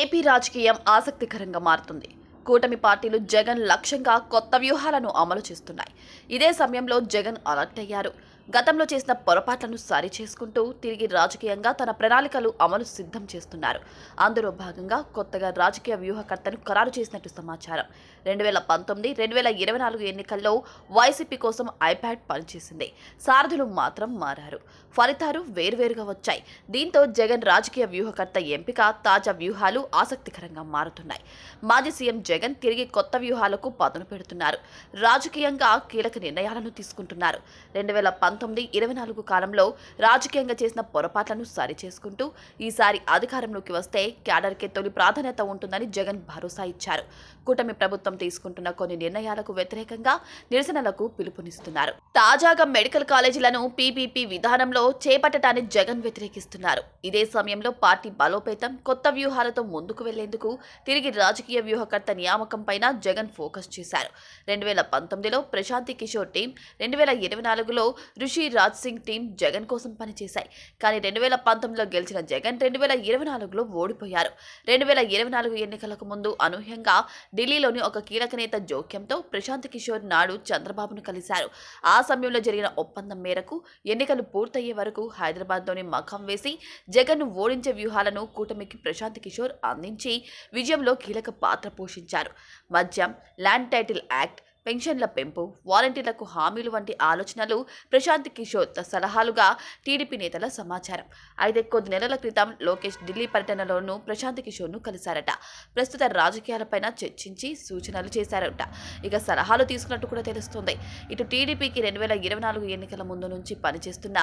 AP రాజకీయం ఆసక్తికరంగా మారుతుంది. కూటమి పార్టీలు జగన్ లక్ష్యంగా కొత్త వ్యూహాలను అమలు చేస్తున్నాయి. ఇదే సమయంలో జగన్ అలర్ట్ అయ్యారు. గతంలో చేసిన పొరపాట్లను సరి చేసుకుంటూ తిరిగి రాజకీయంగా తన ప్రణాళికలు అమలు సిద్ధం చేస్తున్నారు. అందులో భాగంగా కొత్తగా రాజకీయ వ్యూహకర్తను ఖరారు చేసినట్టు సమాచారం. రెండు వేల పంతొమ్మిది రెండు వేల ఇరవై నాలుగు ఎన్నికల్లో వైసీపీ కోసం ఐప్యాడ్ పనిచేసింది. సారథులు మాత్రం మారారు. ఫలితాలు వేర్వేరుగా వచ్చాయి. దీంతో జగన్ రాజకీయ వ్యూహకర్త ఎంపిక తాజా వ్యూహాలు ఆసక్తికరంగా మారుతున్నాయి. మాజీ సీఎం జగన్ తిరిగి కొత్త వ్యూహాలకు పదును పెడుతున్నారు. రాజకీయంగా కీలక నిర్ణయాలను తీసుకుంటున్నారు. రెండు వేల పంతొమ్మిది ఇరవై నాలుగు కాలంలో రాజకీయంగా చేసిన పొరపాట్లను సరిచేసుకుంటూ ఈసారి అధికారంలోకి వస్తే క్యాడర్కే తొలి ప్రాధాన్యత ఉంటుందని జగన్ భరోసా ఇచ్చారు. కూటమి ప్రభుత్వం తీసుకుంటున్న కొన్ని నిర్ణయాలకు వ్యతిరేకంగా నిరసనలకు పిలుపునిస్తున్నారు. తాజాగా మెడికల్ కాలేజీలను పీపీపీ విధానంలో చేపట్టడాన్ని జగన్ వ్యతిరేకిస్తున్నారు. ఇదే సమయంలో పార్టీ బలోపేతం కొత్త వ్యూహాలతో ముందుకు వెళ్ళేందుకు తిరిగి రాజకీయ వ్యూహకర్త నియామకం పైన జగన్ ఫోకస్ చేశారు. రెండు వేల పంతొమ్మిదిలో ప్రశాంతి కిషోర్ టీం రెండు వేల ఇరవై నాలుగులో ఋషి రాజ్ సింగ్ టీం జగన్ కోసం పనిచేశాయి. కానీ రెండు వేల పంతొమ్మిదిలో గెలిచిన జగన్ రెండు వేల ఇరవై నాలుగులో ఓడిపోయారు. రెండు వేల ఇరవై నాలుగు ఎన్నికలకు ముందు అనూహ్యంగా ఢిల్లీలోని ఒక కీలక నేత జోక్యంతో ప్రశాంత్ కిషోర్ నాడు చంద్రబాబును కలిశారు. ఆ సమయంలో జరిగిన ఒప్పందం మేరకు ఎన్నికలు పూర్తయ్యే వరకు హైదరాబాద్లోని మఖం వేసి జగన్ను ఓడించే వ్యూహాలను కూటమికి ప్రశాంత్ కిషోర్ అందించి విజయంలో కీలక పాత్ర పోషించారు. మద్యం ల్యాండ్ టైటిల్ యాక్ట్ పెన్షన్ల పెంపు వాలంటీర్లకు హామీలు వంటి ఆలోచనలు ప్రశాంత్ కిషోర్ సలహాలుగా టీడీపీ నేతల సమాచారం. అయితే కొద్ది నెలల క్రితం లోకేష్ ఢిల్లీ పర్యటనలోనూ ప్రశాంత్ కిషోర్ను కలిశారట. ప్రస్తుత రాజకీయాలపైన చర్చించి సూచనలు చేశారట. ఇక సలహాలు తీసుకున్నట్టు కూడా తెలుస్తుంది. ఇటు టీడీపీకి రెండు వేల ఇరవై నాలుగు ఎన్నికల ముందు నుంచి పనిచేస్తున్న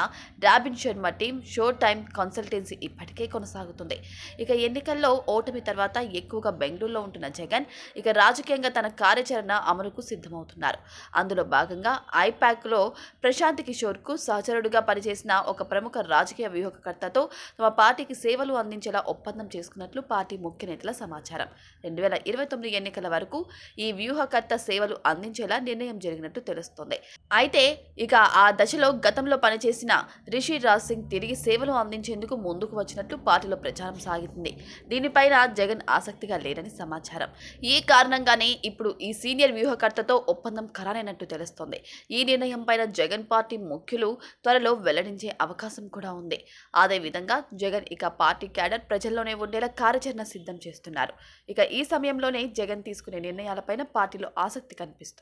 డాబిన్ Sharma team show time consultancy ఇప్పటికే కొనసాగుతుంది. ఇక ఎన్నికల్లో ఓటమి తర్వాత ఎక్కువగా బెంగళూరులో ఉంటున్న జగన్ ఇక రాజకీయంగా తన కార్యాచరణ అమలుకు సిద్ధం సిద్ధమవుతున్నారు అందులో భాగంగా ఐపాక్లో ప్రశాంత్ కిషోర్కు సహచరుడుగా పనిచేసిన ఒక ప్రముఖ రాజకీయ వ్యూహకర్తతో తమ పార్టీకి సేవలు అందించేలా ఒప్పందం చేసుకున్నట్లు పార్టీ ముఖ్య నేతల సమాచారం. రెండు వేల ఇరవై తొమ్మిది ఎన్నికల వరకు ఈ వ్యూహకర్త సేవలు అందించేలా నిర్ణయం జరిగినట్టు తెలుస్తోంది. అయితే ఇక ఆ దశలో గతంలో పనిచేసిన రిషి రాజ్ సింగ్ తిరిగి సేవలు అందించేందుకు ముందుకు వచ్చినట్లు పార్టీలో ప్రచారం సాగుతుంది. దీనిపైన జగన్ ఆసక్తిగా లేరని సమాచారం. ఈ కారణంగానే ఇప్పుడు ఈ సీనియర్ వ్యూహకర్తతో ఒప్పందం ఖరారైనట్టు తెలుస్తోంది. ఈ నిర్ణయం పైన జగన్ పార్టీ ముఖ్యులు త్వరలో వెల్లడించే అవకాశం కూడా ఉంది. అదేవిధంగా జగన్ ఇక పార్టీ క్యాడర్ ప్రజల్లోనే ఉండేలా కార్యాచరణ సిద్ధం చేస్తున్నారు. ఇక ఈ సమయంలోనే జగన్ తీసుకునే నిర్ణయాలపైన పార్టీలో ఆసక్తి కనిపిస్తుంది.